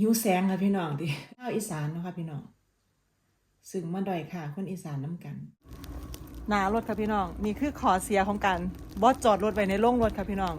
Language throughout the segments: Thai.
หิวแสงค่ะพี่น้องที่ชาวอีสานเนาะค่ะพี่น้องซึ่งมาดอยค่ะ คนอีสานน้ำกันหนารถค่ะพี่น้องนี่คือขอเสียของการบอสจอดรถไว้ในโรงรถค่ะพี่น้อง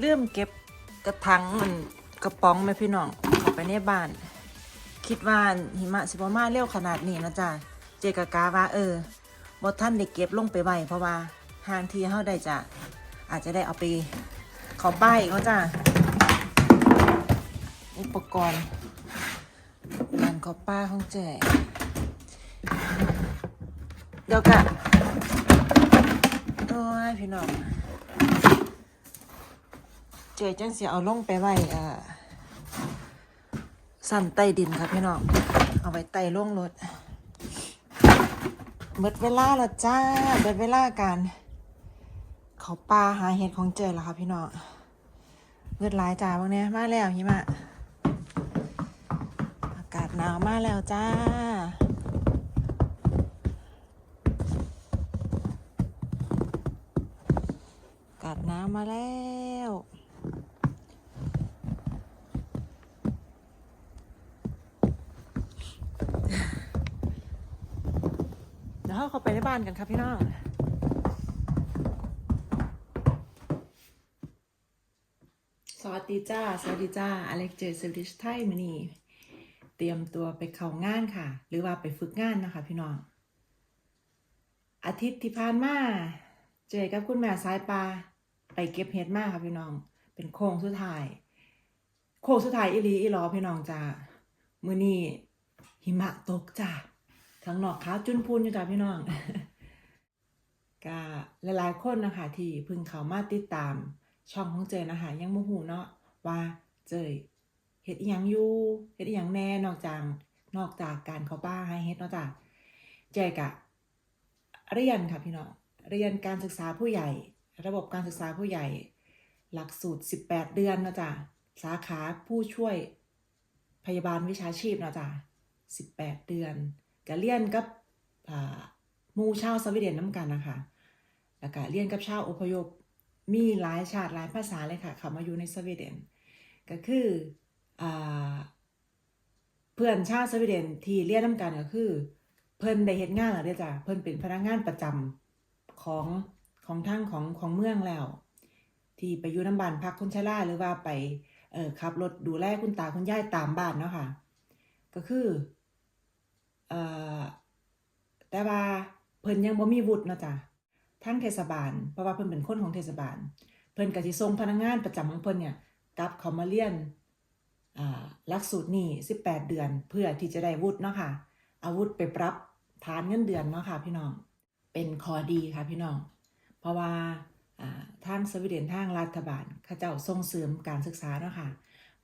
เริ่มเก็บกระถังมันกระป๋องไหมพี่น้องเข้าไปในบ้าน คิดว่าหิมะสิบมาเร็วขนาดนี้นะจ๊ะเจกะกาว่าเออบอท่านได้เก็บลงไปไว้เพราะว่าทางที่เขาได้จะอาจจะได้เอาไปเขาป้ายอีกแล้วจ้ะอุปกรณ์การเขาป้าของเจเดี๋ยวกะโอ้ยพี่น้อง เจจังเสียเอาลงไปไว้อ่าสั่นใต้ดินครับพี่น้อง เอาไว้ใต้ล่วงรถเบิดเวลาและจ้า เบิดเวลาการเขาปลาหาเห็ดของเจแล้วครับพี่น้องเบิดหลายจ้าบางเนี้ยมาแล้วหิมะ อากาศหนาวมาแล้วจ้า อากาศหนาวมาแล้ว เดี๋ยวเราเข้าไปในบ้านกันครับพี่น้องสวัสดีจ้า สวัสดีจ้า อเล็กเจสวิชไทยมานีเตรียมตัวไปเข้างานค่ะ หรือว่าไปฝึกงานนะคะพี่น้อง อาทิตย์ที่ผ่านมา เจอกับคุณแม่สายปลาไปเก็บเห็ดมาค่ะพี่น้อง เป็นโค้งสุดท้าย โค้งสุดท้ายอีลีอีลอพี่น้องจ้า มือนี้หิมะตกจ้า ทั้งนอกขาวจุนพูนอยู่จ้าพี่น้องก็หลายๆคนนะคะที่พึ่งเขามาติดตามช่องของเจยนะคะยังโมหูเนาะว่าเจยเฮ็ดอีหยังอยู่เฮ็ดอีหยังแน่นอกจากนอกจากการเขาป้าให้เฮ็ดนาะจ้ะเจยกะเรียนค่ะพี่น้องเรียนการศึกษาผู้ใหญ่ ระบบการศึกษาผู้ใหญ่ หลักสูตร 18 เดือนเนาะจ้ะสาขาผู้ช่วยพยาบาลวิชาชีพเนาะจ้ะ18 เดือน ก็เรียนกับมู่ชาวสวีเดนน้ำกันนะคะแล้วก็เรียนกับชาวอพยพมีหลายชาติหลายภาษาเลยค่ะเขามาอยู่ในสวีเดน ก็คืออเพื่อนชาวสวีเดนที่เรียนน้ำกันก็คือ เพิ่นได้เฮ็ดงานแล้วเด้จ้ะเพิ่นเป็นพนักงานประจำของของทางของของเมืองแล้ว ที่ไปอยู่น้ำบ้านพักคนชราหรือว่าไปเออขับรถดูแลคุณตาคุณยายตามบ้านเนาะค่ะก็คือ แต่ว่าเพิ่นยังบ่มีวุฒิเนาะจ้ะทางเทศบาล เพราะว่าเพิ่นเป็นคนของเทศบาล เพิ่นก็สิส่งพนักงานประจำของเพิ่นเนี่ยกลับเขามาเรียนอ่าหลักสูตรนี้ 18 เดือนเพื่อที่จะได้วุฒิเนาะค่ะอาวุธไปปรับฐานเงินเดือนเนาะค่ะพี่น้องเป็นข้อดีค่ะพี่น้อง เพราะว่าทางสวีเดนทางรัฐบาลเขาเจ้าส่งเสริมการศึกษาเนาะค่ะ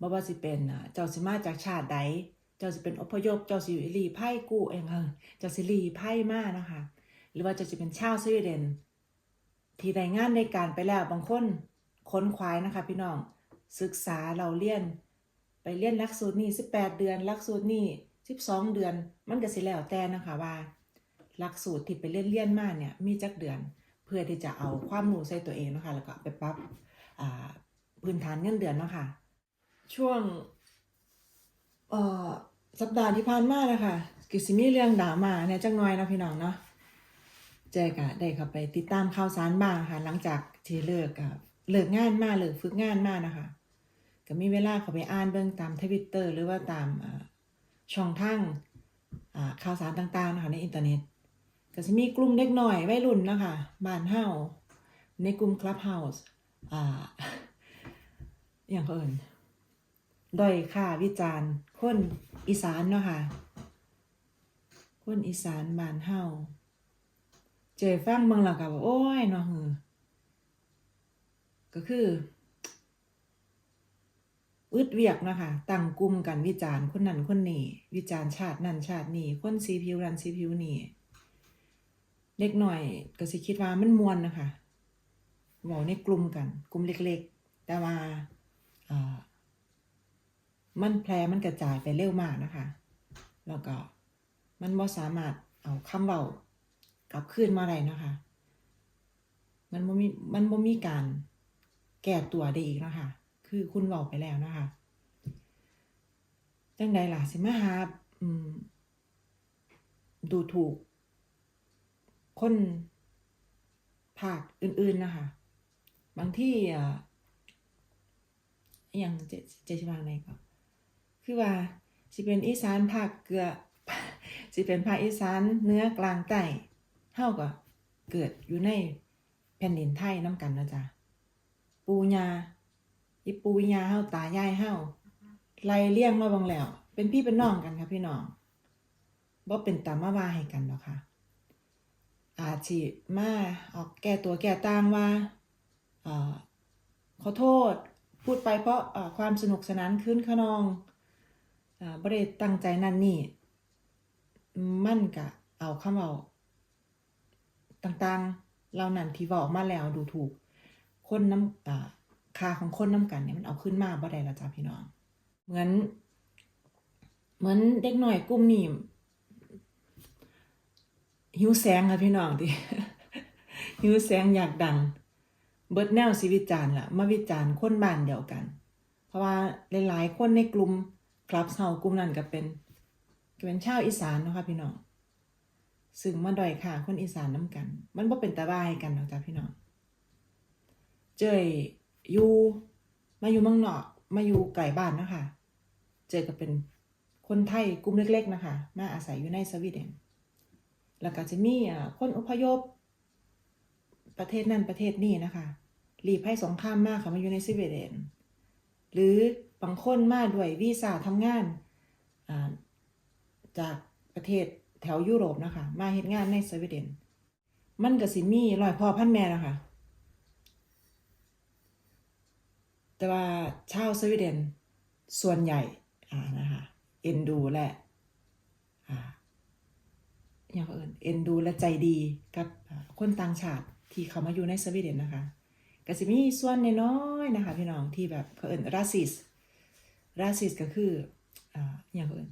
บ่ว่าสิเป็นเจ้าสิมาจากชาติใด จ้าสิเป็นอพยพ เจ้าสิรีไพ่กู้เองเออเจ้าสิรีไพ่มาเนะคะ หรือว่าเจ้าสิเป็นชาวสวีเดน ที่ได้งานในการไปแล้วบางคนค้นคว้ายนะคะ พี่น้องศึกษาเราเรียน ไปเรียนลักสูตรนี้18 เดือนลักสูตรนี้12 เดือน มันก็สิแล้วแต่นะคะว่าลักสูตรที่ไปเรียนเรียนมาเนี่ยมีจักเดือน เพื่อที่จะเอาความรู้ใส่ตัวเองนะคะแล้วก็ไปปรับพื้นฐานเงินเดือนเนาะค่ะช่วงเอ่อ สัปดาห์ที่ผ่านมานะคะกิสิมีเรื่องดรามาเนี่ยจักหน่อยนะพี่น้องเนาะเจกะได้เข้าไปติดตามข่าวสารบ้างค่ะ หลังจากที่เลิกกับเลิกงานมาเลิกฝึกงานมานะคะ ก็มีเวลาเข้าไปอ่านเบิ่งตามทวิตเตอร์หรือว่าตามช่องทางข่าวสารต่างๆนะคะในอินเทอร์เน็ตก็จะมีกลุ่มเด็กหน่อยวัยรุ่นนะคะบ้านเฮาในกลุ่ม Clubhouse อ่าอย่างเอิญด้อยค่าวิจารณ์ คนอีสานเนาะค่ะ คนอีสานบ้านเฮาเจฟังเบิ่งแล้วก็บอกโอ้ยเนาะหือก็คืออึดเวียกเนาะคะตั้งกลุ่มกันวิจารณ์คนนั้นคนนี้วิจารณ์ชาตินั่นชาตินี้คนสีผิวนั้นสีผิวนี้เล็กหน่อยก็สิคิดว่ามันมวนนะคะเว้าในกลุ่มกัน กลุ่มเล็กๆ แต่ว่าอ่า มันแพร่มันกระจายไปเร็วมากนะคะ แล้วก็มันบ่สามารถเอาคำเว้ากลับคืนมาได้นะคะ มันบ่มีมันบ่มีการแก้ตัวได้อีกนะคะ คือคุณเว้าไปแล้วนะคะจังใดล่ะสิมาหาดูถูก คนภาคอื่น ๆนะคะ บางที่อย่างเจเจชิวางในก็ คือว่าสิเป็นอีสานภาคเกลือสิเป็นภาคอีสานเนื้อกลางใต้เฮาก็เกิดอยู่ในแผ่นดินไทยน้ำกันนะจ๊ะปูญาอีปูญาเฮาตายายเฮาไล่เลี้ยงมาบังแล้ว เป็นพี่เป็นน้องกันค่ะพี่น้องบ่เป็นตามมาว่าให้กันหรอกค่ะ อาจสิมาออกแก้ตัวแก้ต่างว่าเอ่อขอโทษพูดไปเพราะเอ่อความสนุกสนานคืนขนอง อ่าบ่ได้ตั้งใจนั่นนี่ มันก็เอาคำเอาต่างๆเหล่านั้นที่เว้าอกมาแล้วดูถูก คนน้ำอ่าค่าของคนน้ำกันเนี่ยมันเอาขึ้นมาบ่ได้ละจ้ะพี่น้อง เหมือน เหมือนเด็กหน่อยกลุ่มนี้หิวแสงค่ะพี่น้องทีหิวแสงอยากดัง เบิดแนวสิวิจารณ์ล่ะ มาวิจารณ์คนบ้านเดียวกัน เพราะว่าหลายๆคนในกลุ่ม คลับเฮากลุ่มนั้นก็เป็นก็เป็นชาวอีสานเนาะค่ะพี่น้องซึ่งมาด้อยค่าคนอีสานน้ำกัน มันบ่เป็นตาบายกันหรอกจ้ะพี่น้องเจยอยู่มาอยู่เมืองนอกมาอยู่ไกลบ้านนะคะเจอก็เป็นคนไทยกลุ่มเล็ก ๆนะคะมาอาศัยอยู่ในสวีเดนแล้วก็จะมีคนอพยพ ประเทศนั่นประเทศนี้นะคะหลีภัยสงครามมากค่ะมาอยู่ในสวีเดนหรือ บางคนมาด้วยวีซ่าทำงานาจากประเทศแถวยุโรปนะคะ มาเฮ็ดงานในสวีเดน มันก็สิมีรอยพ่อพันแม่นะคะ แต่ว่าชาวสวีเดนส่วนใหญ่อ่านะคะเอ็นดูและอ่าอย่างเอิญเอ็นดูและใจดีกับคนต่างชาติที่เขามาอยู่ในสวีเดนนะคะก็สิมีส่วนน้อยๆนะคะ พี่น้องที่แบบเขาเอิญราซิส ราซิสก็คืออย่างเอิญ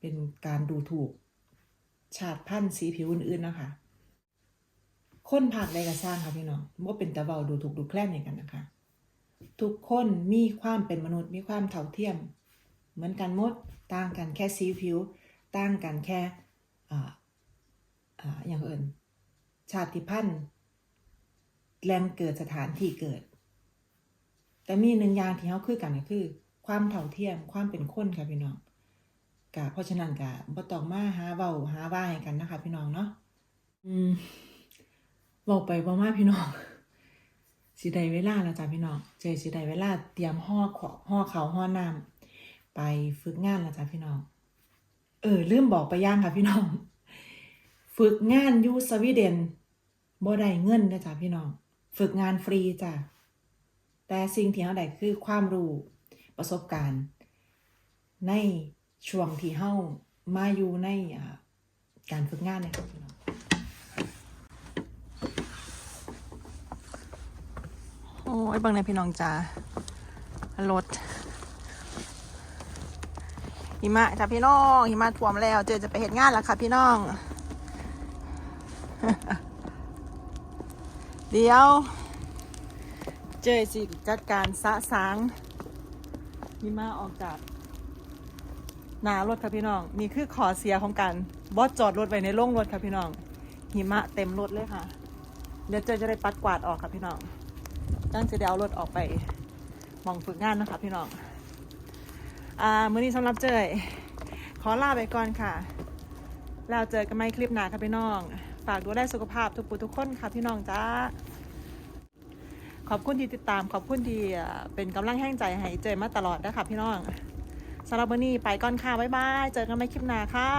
เป็นการดูถูก ชาติพันธุ์สีผิวอื่นๆนะคะ คนภาคใดก็สร้างค่ะพี่น้องว่าเป็นตะเบาดูถูกดูแคลนอย่างกันนะคะ ทุกคนมีความเป็นมนุษย์มีความเท่าเทียม เหมือนกันหมดต่างกันแค่สีผิว ต่างกันแค่อออย่างอื่น ชาติพันธุ์แหล่งเกิดสถานที่เกิด แต่มีหนึ่งอย่างที่เขาคือกันก็คือ ความเท่าเทียมความเป็นคนค่ะพี่น้องกะเพราะฉะนั้นกะบ่ต้องมาหาเว้าหาว่าให้กันนะคะ พี่น้องเนาะอืมเว้าไปเว้ามาพี่น้องสิได้เวลาแล้วจ้ะพี่น้องเจสิได้เวลาเตรียมห่อขอห่อเขาห่อน้ำไปฝึกงานนะจ๊ะพี่น้อง เออลืมบอกไปย่างค่ะพี่น้อง ฝึกงานอยูสวีเดนบ่ได้เงินนะจ๊ะพี่น้อง ฝึกงานฟรีจ้ะแต่สิ่งที่เราได้คือความรู้ ประสบการณ์ ในช่วงที่เฮามาอยู่ในการฝึกงานเนี่ยครับพี่น้องโอ้ยบิ่งในพี่น้องจ้ารถหิมะจ้ะพี่น้องหิมะท่วมแล้ว เจอจะไปเห็นงานแล้วค่ะพี่น้อง เดี๋ยว เจอสิจัดการสะสาง หิมะออกจาก หนารถค่ะพี่น้อง นี่คือขอเสียของการบอสจอดรถไว้ในโร่งรถค่ะพี่น้อง หิมะเต็มรถเลยค่ะ เดี๋ยวเจอจะได้ปัดกวาดออกค่ะพี่น้องตั้งจะได้เอารถออกไปหมองฝึกงานนะคะพี่น้อง อ่า มื้อนี้สำหรับเจยขอลาไปก่อนค่ะ แล้วเจอกันใหม่คลิปหน้าค่ะพี่น้อง ฝากดูแลสุขภาพทุกผู้ทุกคนค่ะพี่น้องจ้า ขอบคุณที่ติดตามขอบคุณที่เป็นกำลังแห้งใจให้เจมาตลอดนะคะพี่น้องสำหรับวันนี้ไปก่อนค่ะบ๊ายบายเจอกันใหม่คลิปหน้าค่ะ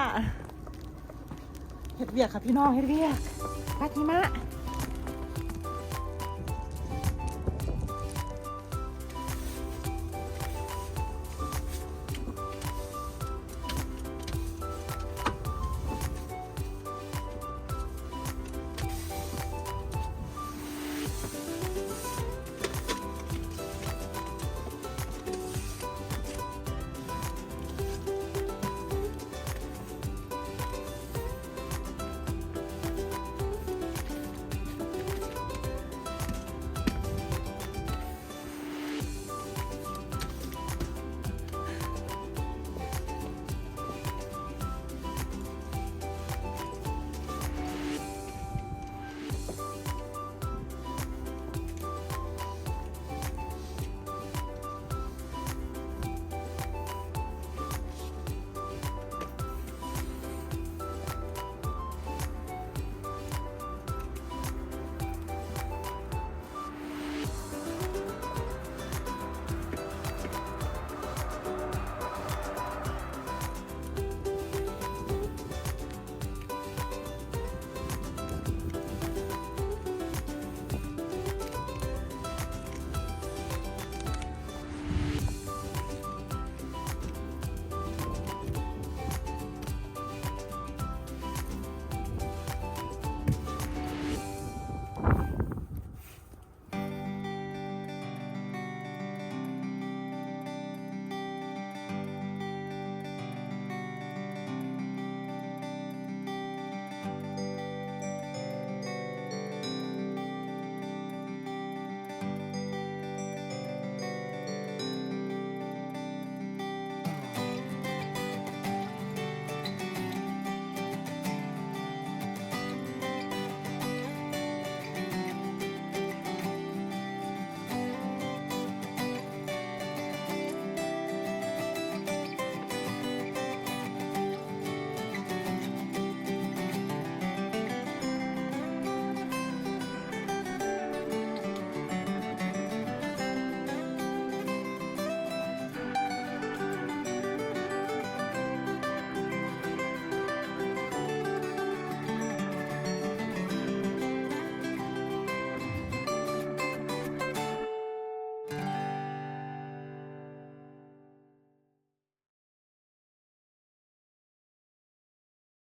เฮ็ดเวียกค่ะพี่น้องเฮ็ดเวียกปาทิมะ